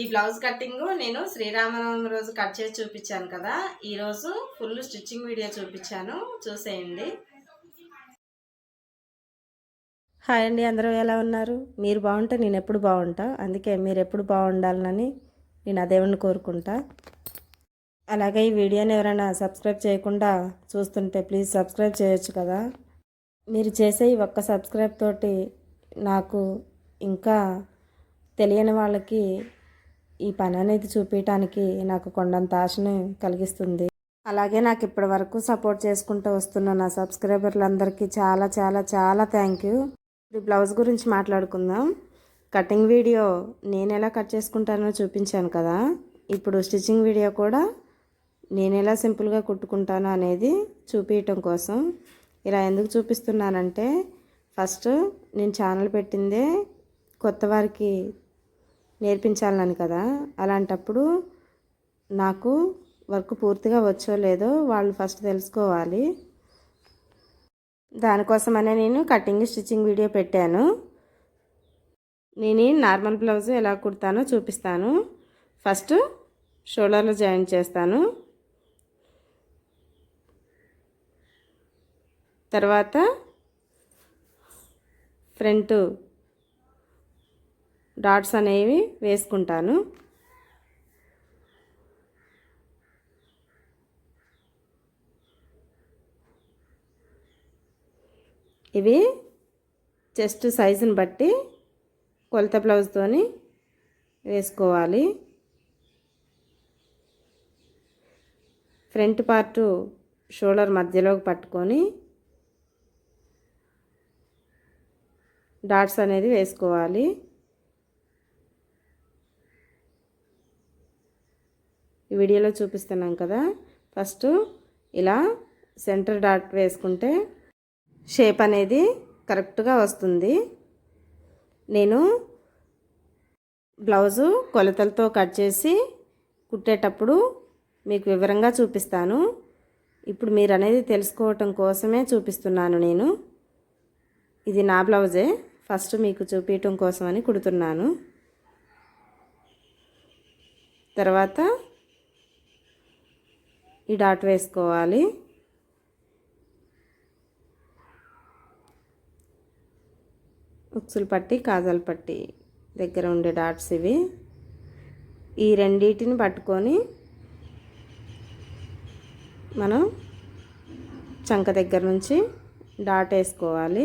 ఈ blouse cutting నేను శ్రీరామనవమి రోజు కట్ చేసి చూపించాను కదా. ఈరోజు ఫుల్ స్టిచ్చింగ్ వీడియో చూపించాను. చూసేయండి. హాయ్ అండి అందరూ ఎలా ఉన్నారు? మీరు బాగుంటే నేను ఎప్పుడు బాగుంటా? అందుకే మీరు ఎప్పుడు బాగుండాలని నేను ఆ దేవుణ్ణి కోరుకుంటా. అలాగే ఈ వీడియోని ఎవరైనా సబ్స్క్రైబ్ చేయకుండా చూస్తుంటే ప్లీజ్ సబ్స్క్రైబ్ చేయొచ్చు కదా. మీరు చేసే ఈ ఒక్క సబ్స్క్రైబ్ తోటి నాకు ఇంకా తెలియని వాళ్ళకి ఈ పని అనేది చూపించడానికి నాకు కొండంత ఆశని కలిగిస్తుంది. అలాగే నాకు ఇప్పటి వరకు సపోర్ట్ చేసుకుంటూ వస్తున్న నా సబ్స్క్రైబర్లందరికీ చాలా చాలా చాలా థ్యాంక్ యూ. ఇప్పుడు బ్లౌజ్ గురించి మాట్లాడుకుందాం. కటింగ్ వీడియో నేను ఎలా కట్ చేసుకుంటానో చూపించాను కదా. ఇప్పుడు స్టిచ్చింగ్ వీడియో కూడా నేను ఎలా సింపుల్గా కుట్టుకుంటానో అనేది చూపించటం కోసం. ఇలా ఎందుకు చూపిస్తున్నానంటే ఫస్ట్ నేను ఛానల్ పెట్టిందే కొత్త వారికి నేర్పించాలని కదా. అలాంటప్పుడు నాకు వర్క్ పూర్తిగా వచ్చో లేదో వాళ్ళు ఫస్ట్ తెలుసుకోవాలి. దానికోసమనే నేను కటింగ్ స్టిచ్చింగ్ వీడియో పెట్టాను. నేను నార్మల్ బ్లౌజ్ ఎలా కుడతానో చూపిస్తాను. ఫస్ట్ షోల్డర్లో జాయిన్ చేస్తాను. తర్వాత ఫ్రంట్ డాట్స్ అనేవి వేసుకుంటాను. ఇవి చెస్ట్ సైజుని బట్టి కొలత బ్లౌజ్తోని వేసుకోవాలి. ఫ్రంట్ పార్టు షోల్డర్ మధ్యలోకి పట్టుకొని డాట్స్ అనేది వేసుకోవాలి. వీడియోలో చూపిస్తున్నాం కదా. ఫస్ట్ ఇలా సెంటర్ డాట్ వేసుకుంటే షేప్ అనేది కరెక్ట్గా వస్తుంది. నేను బ్లౌజు కొలతలతో కట్ చేసి కుట్టేటప్పుడు మీకు వివరంగా చూపిస్తాను. ఇప్పుడు మీరు అనేది తెలుసుకోవటం కోసమే చూపిస్తున్నాను నేను. ఇది నా బ్లౌజే. ఫస్ట్ మీకు చూపించటం కోసమని కుడుతున్నాను. తర్వాత ఈ డాట్ వేసుకోవాలి. ఉక్సులు పట్టి కాజల్ పట్టి దగ్గర ఉండే డాట్స్ ఇవి. ఈ రెండింటిని పట్టుకొని మనం చంక దగ్గర నుంచి డాట్ వేసుకోవాలి.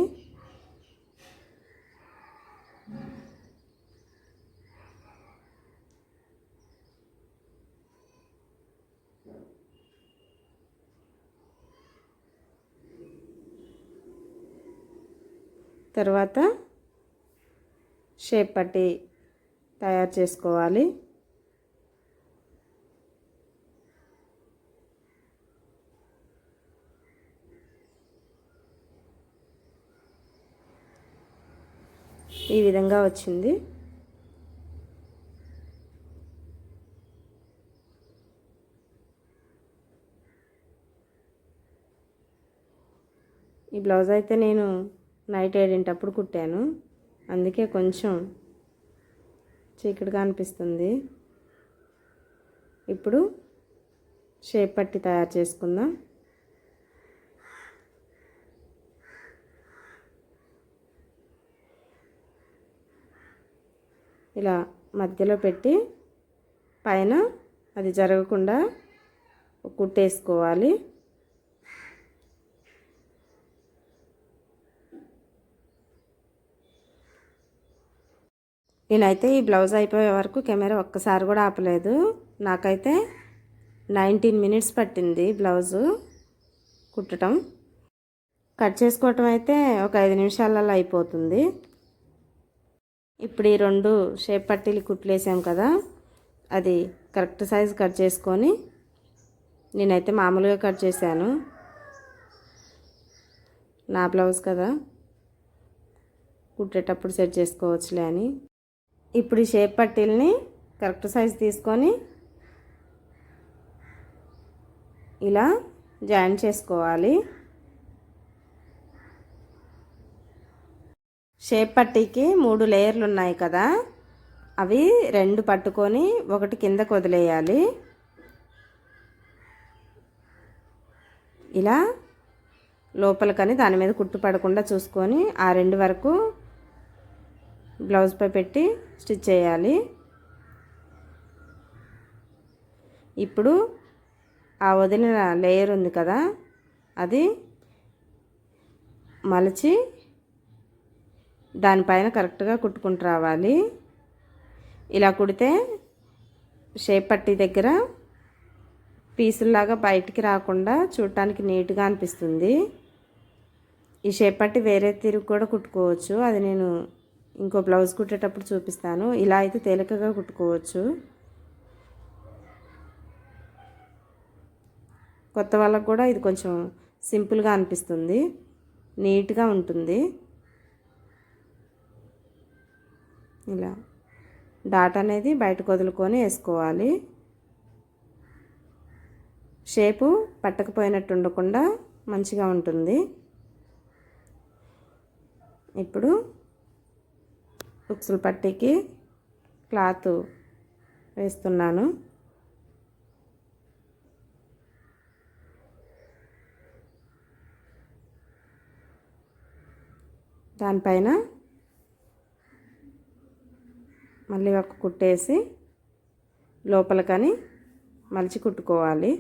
తర్వాత షేప్ పట్టి తయారు చేసుకోవాలి. ఈ విధంగా వచ్చింది. ఈ బ్లౌజ్ అయితే నేను నైట్ ఏడింటప్పుడు కుట్టాను. అందుకే కొంచెం చీకటిగా అనిపిస్తుంది. ఇప్పుడు షేప్ పట్టి తయారు చేసుకుందాం. ఇలా మధ్యలో పెట్టి పైన అది జరగకుండా కుట్టేసుకోవాలి. నేనైతే ఈ బ్లౌజ్ అయిపోయే వరకు కెమెరా ఒక్కసారి కూడా ఆపలేదు. నాకైతే నైన్టీన్ మినిట్స్ పట్టింది బ్లౌజు కుట్టడం కట్ చేసుకోవటం అయితే ఒక ఐదు నిమిషాలలో అయిపోతుంది. ఇప్పుడు ఈ రెండు షేప్ పట్టీలు కుట్లేసాం కదా అది కరెక్ట్ సైజ్ కట్ చేసుకొని నేనైతే మామూలుగా కట్ చేశాను. నా బ్లౌజ్ కదా కుట్టేటప్పుడు సెట్ చేసుకోవచ్చులే అని. ఇప్పుడు ఈ షేప్ పట్టీల్ని కరెక్ట్ సైజ్ తీసుకొని ఇలా జాయిన్ చేసుకోవాలి. షేప్ పట్టీకి మూడు లేయర్లు ఉన్నాయి కదా అవి రెండు పట్టుకొని ఒకటి కిందకు వదిలేయాలి. ఇలా లోపలికని దాని మీద కుట్టు పడకుండా చూసుకొని ఆ రెండు వరకు బ్లౌజ్పై పెట్టి స్టిచ్ చేయాలి. ఇప్పుడు ఆ వదిలిన లేయర్ ఉంది కదా అది మలచి దానిపైన కరెక్ట్గా కుట్టుకుంటూ రావాలి. ఇలా కుడితే షేప్ పట్టి దగ్గర పీసుల్లాగా బయటికి రాకుండా చూడటానికి నీట్గా అనిపిస్తుంది. ఈ షేప్ పట్టి వేరే తీరు కూడా కుట్టుకోవచ్చు. అది నేను ఇంకో బ్లౌజ్ కుట్టేటప్పుడు చూపిస్తాను. ఇలా అయితే తేలికగా కుట్టుకోవచ్చు. కొత్త వాళ్ళకు కూడా ఇది కొంచెం సింపుల్గా అనిపిస్తుంది. నీట్గా ఉంటుంది. ఇలా డాట్ అనేది బయటకు వదులుకొని వేసుకోవాలి. షేపు పట్టకపోయినట్టు ఉండకుండా మంచిగా ఉంటుంది. ఇప్పుడు ఉక్సుల పట్టీకి క్లాత్ వేస్తున్నాను. దానిపైన మళ్ళీ ఒక కుట్టేసి లోపలకని మలిచి కుట్టుకోవాలి.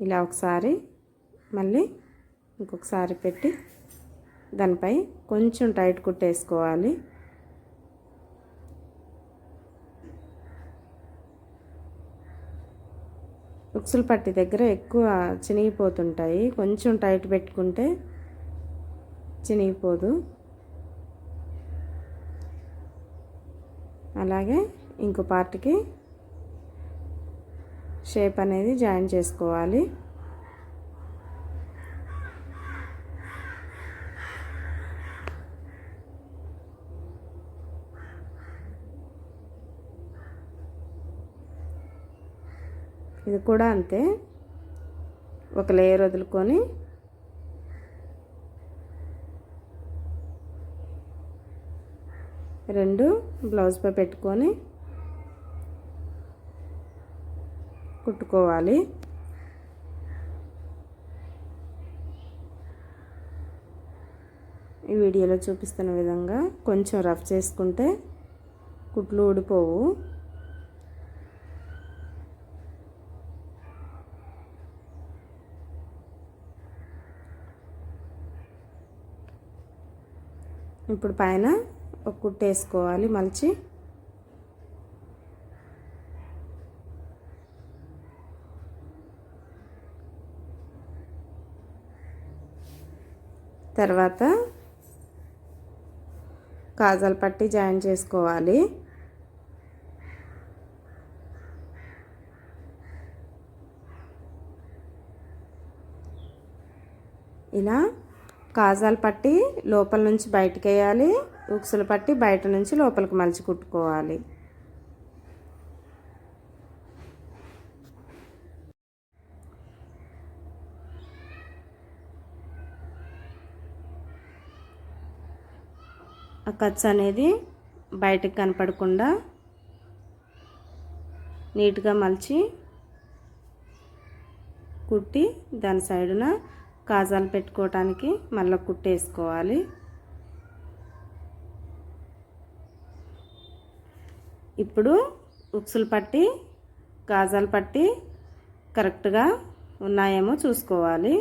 ఇలా ఒకసారి మళ్ళీ ఇంకొకసారి పెట్టి దానిపై కొంచెం టైట్ కుట్టేసుకోవాలి ఉక్సులు పట్టి దగ్గర ఎక్కువ చినిగిపోతుంటాయి. కొంచెం టైట్ పెట్టుకుంటే చినిగిపోదు. అలాగే ఇంకో పార్ట్కి షేప్ అనేది జాయిన్ చేసుకోవాలి. ఇది కూడా అంతే. ఒక లేయర్ వదులుకొని రెండు బ్లౌజ్పై పెట్టుకొని కుట్టుకోవాలి. ఈ వీడియోలో చూపిస్తున్న విధంగా కొంచెం రఫ్ చేసుకుంటే కుట్లు ఊడిపోవు. ఇప్పుడు పైన ఒక కుట్టు వేసుకోవాలి మలిచి. తర్వాత కాజల్ పట్టి జాయిన్ చేసుకోవాలి. ఇలా కాజాలు పట్టి లోపల నుంచి బయటకు వేయాలి ఉక్సులు పట్టి బయట నుంచి లోపలికి మలిచి కుట్టుకోవాలి. ఆ ఖర్చు అనేది బయటకు కనపడకుండా నీట్గా మలిచి కుట్టి దాని సైడున కాజాలు పెట్టుకోవటానికి మళ్ళీ కుట్టేసుకోవాలి ఇప్పుడు ఉక్సులు పట్టి కాజాలు పట్టి కరెక్ట్గా ఉన్నాయేమో చూసుకోవాలి.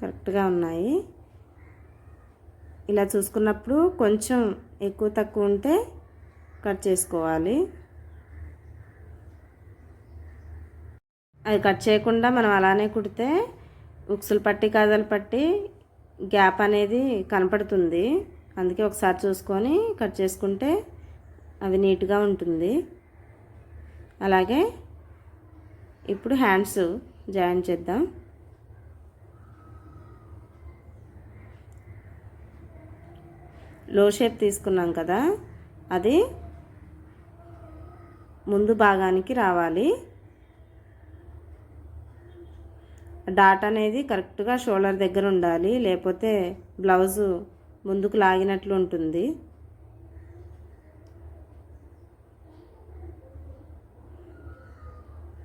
కరెక్ట్గా ఉన్నాయి. ఇలా చూసుకున్నప్పుడు కొంచెం ఎక్కువ తక్కువ ఉంటే కట్ చేసుకోవాలి. అది కట్ చేయకుండా మనం అలానే కుడితే ఉక్సులు పట్టి కాజలు పట్టి గ్యాప్ అనేది కనపడుతుంది. అందుకే ఒకసారి చూసుకొని కట్ చేసుకుంటే అది నీట్గా ఉంటుంది. అలాగే ఇప్పుడు హ్యాండ్స్ జాయిన్ చేద్దాం. లో షేప్ తీసుకున్నాం కదా అది ముందు భాగానికి రావాలి. డాట్ అనేది కరెక్ట్గా షోల్డర్ దగ్గర ఉండాలి లేకపోతే బ్లౌజు ముందుకు లాగినట్లు ఉంటుంది.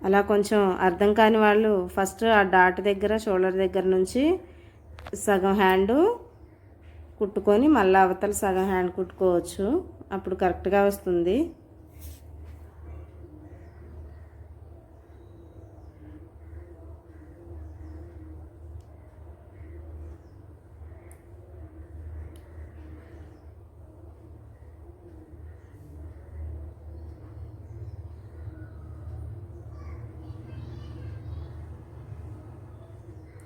అలా కొంచెం అర్థం కాని వాళ్ళు ఫస్ట్ ఆ డాట్ దగ్గర షోల్డర్ దగ్గర నుంచి సగం హ్యాండు కుట్టుకొని మళ్ళీ అవతల సగం హ్యాండ్ కుట్టుకోవచ్చు. అప్పుడు కరెక్ట్గా వస్తుంది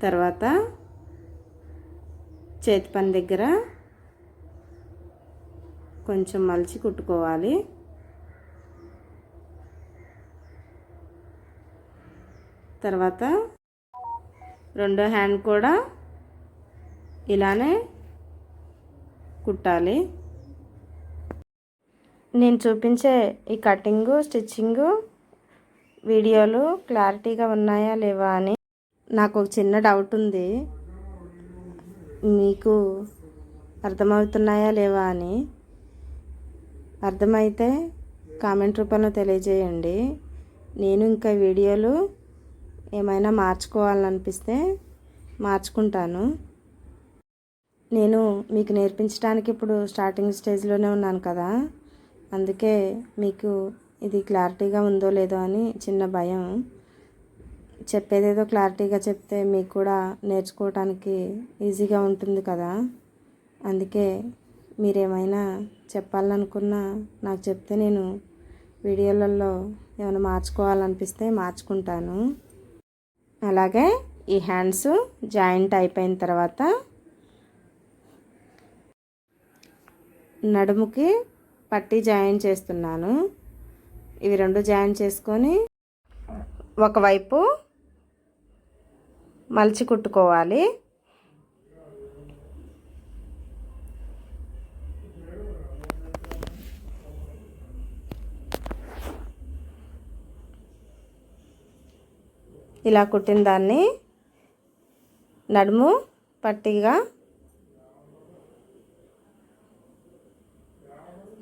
తర్వాత చేతి పని దగ్గర కొంచెం మలిచి కుట్టుకోవాలి. తర్వాత రెండో హ్యాండ్ కూడా ఇలానే కుట్టాలి. నేను చూపించే ఈ కటింగు స్టిచ్చింగు వీడియోలు క్లారిటీగా ఉన్నాయా లేవా అని నాకు ఒక చిన్న డౌట్ ఉంది. మీకు అర్థమవుతున్నాయా లేవా అని అర్థమైతే కామెంట్ రూపంలో తెలియజేయండి. నేను ఇంకా వీడియోలు ఏమైనా మార్చుకోవాలనిపిస్తే మార్చుకుంటాను. నేను మీకు నేర్పించడానికి ఇప్పుడు స్టార్టింగ్ స్టేజ్లోనే ఉన్నాను కదా. అందుకే మీకు ఇది క్లారిటీగా ఉందో లేదో అని చిన్న భయం. చెప్పేదేదో క్లారిటీగా చెప్తే మీకు కూడా నేర్చుకోవటానికి ఈజీగా ఉంటుంది కదా. అందుకే మీరేమైనా చెప్పాలనుకున్నా నాకు చెప్తే నేను వీడియోలలో ఏమైనా మార్చుకోవాలనిపిస్తే మార్చుకుంటాను. అలాగే ఈ హ్యాండ్స్ జాయింట్ అయిపోయిన తర్వాత నడుముకి పట్టి జాయిన్ చేస్తున్నాను. ఇవి రెండు జాయిన్ చేసుకొని ఒకవైపు మలిచి కుట్టుకోవాలి ఇలా కుట్టిన దాన్ని నడుము పట్టిగా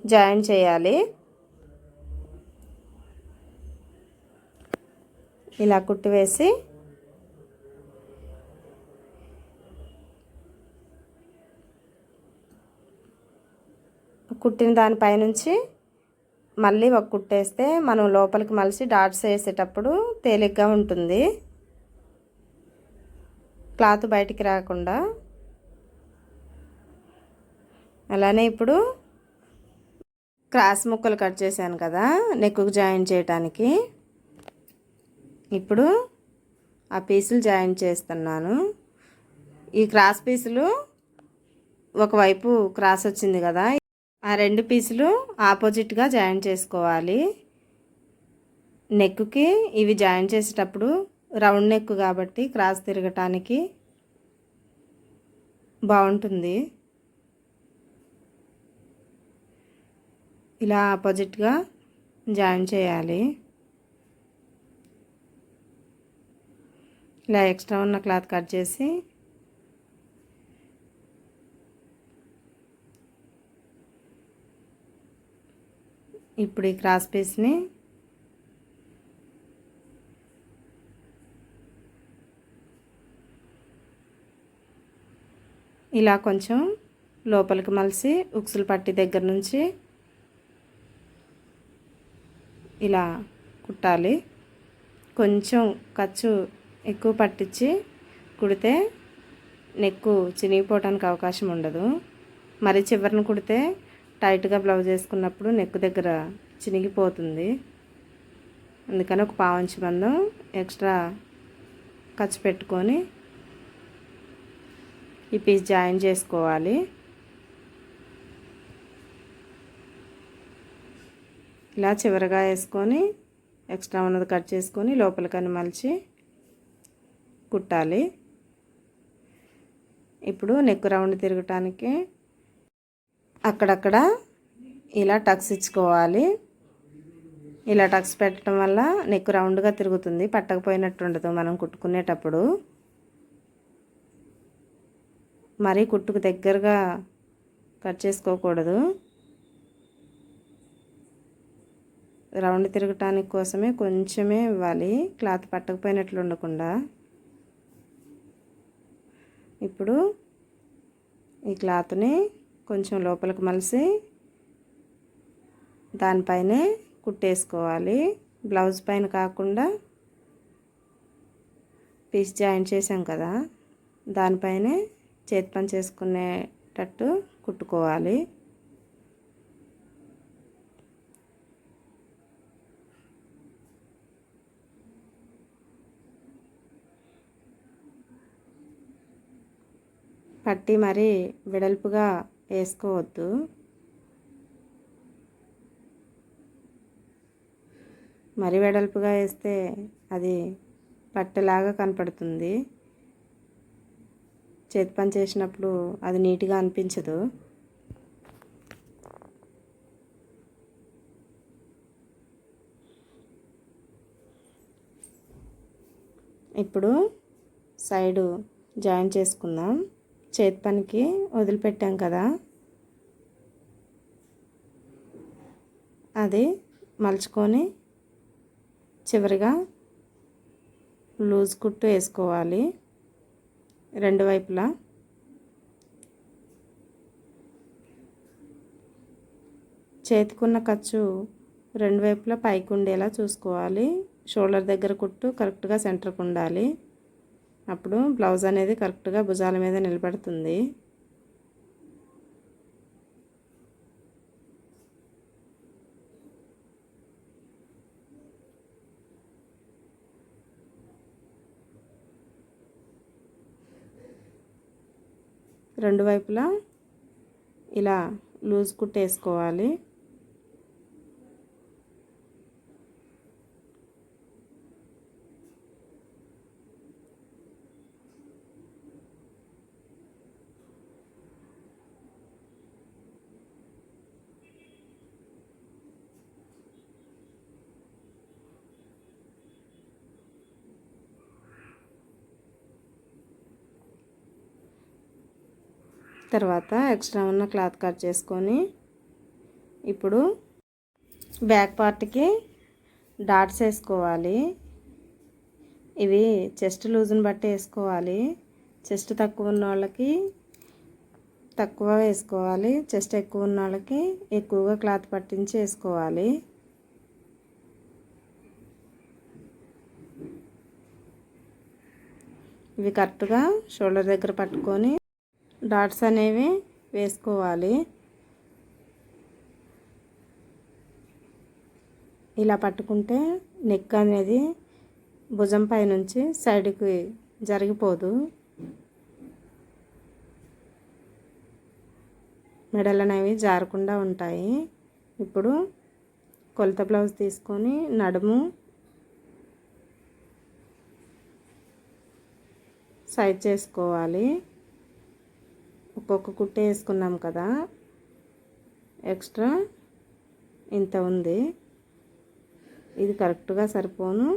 జాయిన్ చేయాలి. ఇలా కుట్టివేసి కుట్టిన దానిపైనుంచి మళ్ళీ ఒక కుట్టేస్తే మనం లోపలికి మలిసి డాట్స్ వేసేటప్పుడు తేలిగ్గా ఉంటుంది. క్లాత్ బయటికి రాకుండా. అలానే ఇప్పుడు క్రాస్ ముక్కలు కట్ చేశాను కదా నెక్కు జాయిన్ చేయటానికి. ఇప్పుడు ఆ పీసులు జాయిన్ చేస్తున్నాను. ఈ క్రాస్ పీసులు ఒకవైపు క్రాస్ వచ్చింది కదా ఆ రెండు పీసులు ఆపోజిట్గా జాయిన్ చేసుకోవాలి. నెక్కుకి ఇవి జాయిన్ చేసేటప్పుడు రౌండ్ నెక్ కాబట్టి క్రాస్ తిరగటానికి బాగుంటుంది. ఇలా ఆపోజిట్గా జాయిన్ చేయాలి. ఇలా ఎక్స్ట్రా ఉన్న క్లాత్ కట్ చేసి ఇప్పుడు ఈ క్రాస్ పీస్ని ఇలా కొంచెం లోపలికి మలిసి ఉక్సులు పట్టి దగ్గర నుంచి ఇలా కుట్టాలి. కొంచెం ఖర్చు ఎక్కువ పట్టించి కుడితే నెక్కు చినిగిపోవడానికి అవకాశం ఉండదు. మరి చివరిని కుడితే టైట్గా బ్లౌజ్ వేసుకున్నప్పుడు నెక్ దగ్గర చినిగిపోతుంది. అందుకని ఒక పావంచి మందం ఎక్స్ట్రా ఖర్చు పెట్టుకొని ఈ పీస్ జాయిన్ చేసుకోవాలి. ఇలా చివరగా వేసుకొని ఎక్స్ట్రా ఉన్నది కట్ చేసుకొని లోపలికని మలిచి కుట్టాలి. ఇప్పుడు నెక్ రౌండ్ తిరగటానికి అక్కడక్కడ ఇలా టక్స్ ఇచ్చుకోవాలి. ఇలా టక్స్ పెట్టడం వల్ల నెక్ రౌండ్గా తిరుగుతుంది. పట్టకపోయినట్టు ఉండదు మనం కుట్టుకునేటప్పుడు. మరీ కుట్టుకు దగ్గరగా కట్ చేసుకోకూడదు. రౌండ్ తిరగటానికి కోసమే కొంచెమే ఇవ్వాలి. క్లాత్ పట్టకపోయినట్లు ఉండకుండా. ఇప్పుడు ఈ క్లాత్ని కొంచెం లోపలికి మలిసి దానిపైనే కుట్టేసుకోవాలి. బ్లౌజ్ పైన కాకుండా పీస్ జాయింట్ చేసాం కదా దానిపైనే చేతి పని చేసుకునేటట్టు కుట్టుకోవాలి. పట్టి మరీ వెడల్పుగా వేసుకోవద్దు. మరి వెడల్పుగా వేస్తే అది పట్టెలాగా కనపడుతుంది. చేతి పని చేసినప్పుడు అది నీట్గా అనిపించదు. ఇప్పుడు సైడు జాయిన్ చేసుకుందాం. చేతి పనికి వదిలిపెట్టాం కదా. అది మలుచుకొని చివరిగా లూజ్ కుట్టు వేసుకోవాలి. రెండు వైపులా. చేతికున్న ఖర్చు రెండు వైపులా పైకి ఉండేలా చూసుకోవాలి. షోల్డర్ దగ్గర కుట్టు కరెక్ట్గా సెంటర్కి ఉండాలి. అప్పుడు బ్లౌజ్ అనేది కరెక్ట్గా భుజాల మీద నిలబడుతుంది. రెండు వైపులా ఇలా లూజ్ కుట్టేసుకోవాలి తర్వాత ఎక్స్ట్రా ఉన్న క్లాత్ కట్ చేసుకొని ఇప్పుడు బ్యాక్ పార్ట్కి డాట్స్ వేసుకోవాలి. ఇవి చెస్ట్ లూజ్ని బట్టి వేసుకోవాలి. చెస్ట్ తక్కువ ఉన్న వాళ్ళకి తక్కువ వేసుకోవాలి. చెస్ట్ ఎక్కువ ఉన్న వాళ్ళకి ఎక్కువగా క్లాత్ పట్టించి వేసుకోవాలి. ఇవి కరెక్ట్గా షోల్డర్ దగ్గర పట్టుకొని డాట్స్ అనేవి వేసుకోవాలి. ఇలా పట్టుకుంటే నెక్ అనేది భుజం పైనుంచి సైడ్కి జరిగిపోదు. మెడలు అనేవి జారకుండా ఉంటాయి. ఇప్పుడు కొలత బ్లౌజ్ తీసుకొని నడుము సైజ్ చేసుకోవాలి. ఒక్కొక్క కుట్ట వేసుకున్నాం కదా. ఎక్స్ట్రా ఇంత ఉంది. ఇది కరెక్ట్గా సరిపోను.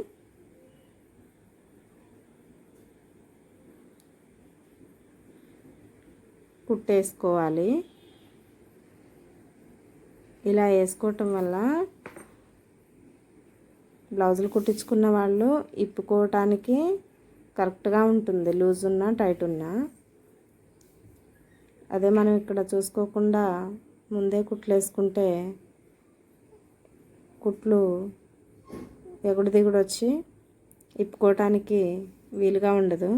కుట్టేసుకోవాలి ఇలా వేసుకోవటం వల్ల బ్లౌజులు కుట్టించుకున్న వాళ్ళు ఇప్పుకోవటానికి కరెక్ట్గా ఉంటుంది. లూజ్ ఉన్నా టైట్ ఉన్నా అదే మనం ఇక్కడ చూసుకోకుండా ముందే కుట్లు వేసుకుంటే కుట్లు ఎగుడు దిగుడు వచ్చి ఇప్పుకోవటానికి వీలుగా ఉండదు.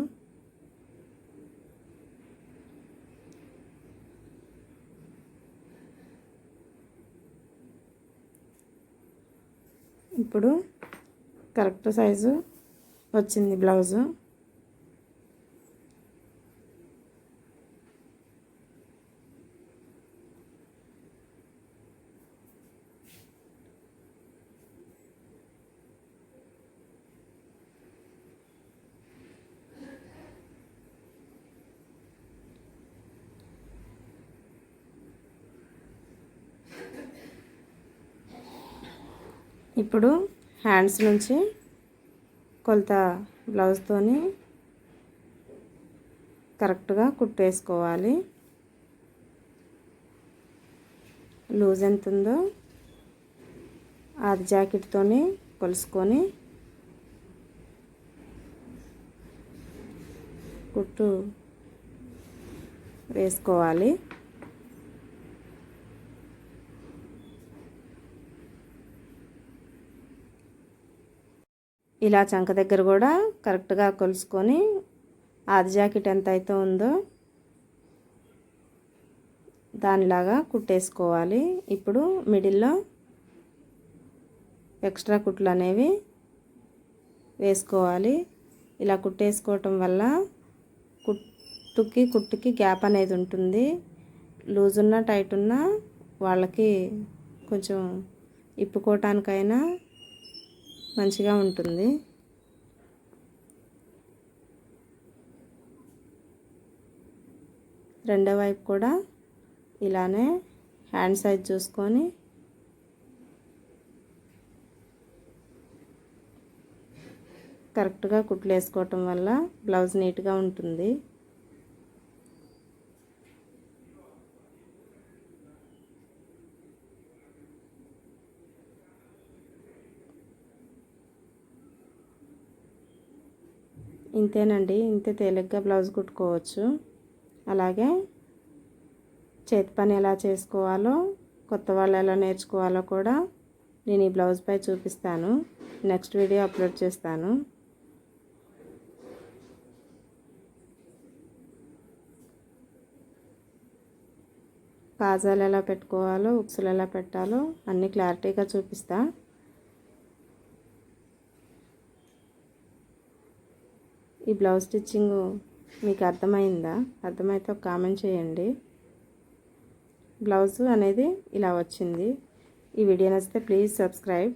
ఇప్పుడు కరెక్ట్ సైజు వచ్చింది బ్లౌజు. ఇప్పుడు హ్యాండ్స్ నుంచి కొలత బ్లౌజ్తోని కరెక్ట్గా కుట్టేసుకోవాలి. లూజ్ ఎంత ఉందో అది జాకెట్తోని కొలుసుకొని కుట్టు వేసుకోవాలి. ఇలా చంక దగ్గర కూడా కరెక్ట్గా కొలుసుకొని ఆది జాకెట్ ఎంత అయితే ఉందో దానిలాగా కుట్టేసుకోవాలి. ఇప్పుడు మిడిల్లో ఎక్స్ట్రా కుట్లు అనేవి వేసుకోవాలి. ఇలా కుట్టేసుకోవటం వల్ల కుట్టుకి కుట్టుకి గ్యాప్ అనేది ఉంటుంది. లూజ్ ఉన్న టైట్ ఉన్న వాళ్ళకి కొంచెం ఇప్పుకోవటానికైనా మంచిగా ఉంటుంది. రెండో వైపు కూడా ఇలానే హ్యాండ్ సైజ్ చూసుకొని కరెక్ట్గా కుట్లు వేసుకోవటం వల్ల బ్లౌజ్ నీట్గా ఉంటుంది. ఇంతేనండి. ఇంతే తేలిగ్గా బ్లౌజ్ కుట్టుకోవచ్చు. అలాగే చేతి పని ఎలా చేసుకోవాలో కొత్త వాళ్ళు ఎలా నేర్చుకోవాలో కూడా నేను ఈ బ్లౌజ్పై చూపిస్తాను. నెక్స్ట్ వీడియో అప్లోడ్ చేస్తాను. కాజాలు ఎలా పెట్టుకోవాలో ఉక్సులు ఎలా పెట్టాలో అన్నీ క్లారిటీగా చూపిస్తాను ఈ బ్లౌజ్ స్టిచ్చింగ్ మీకు అర్థమైందా? అర్థమైతే ఒక కామెంట్ చేయండి. బ్లౌజ్ అనేది ఇలా వచ్చింది. ఈ వీడియో నచ్చితే ప్లీజ్ సబ్స్క్రైబ్.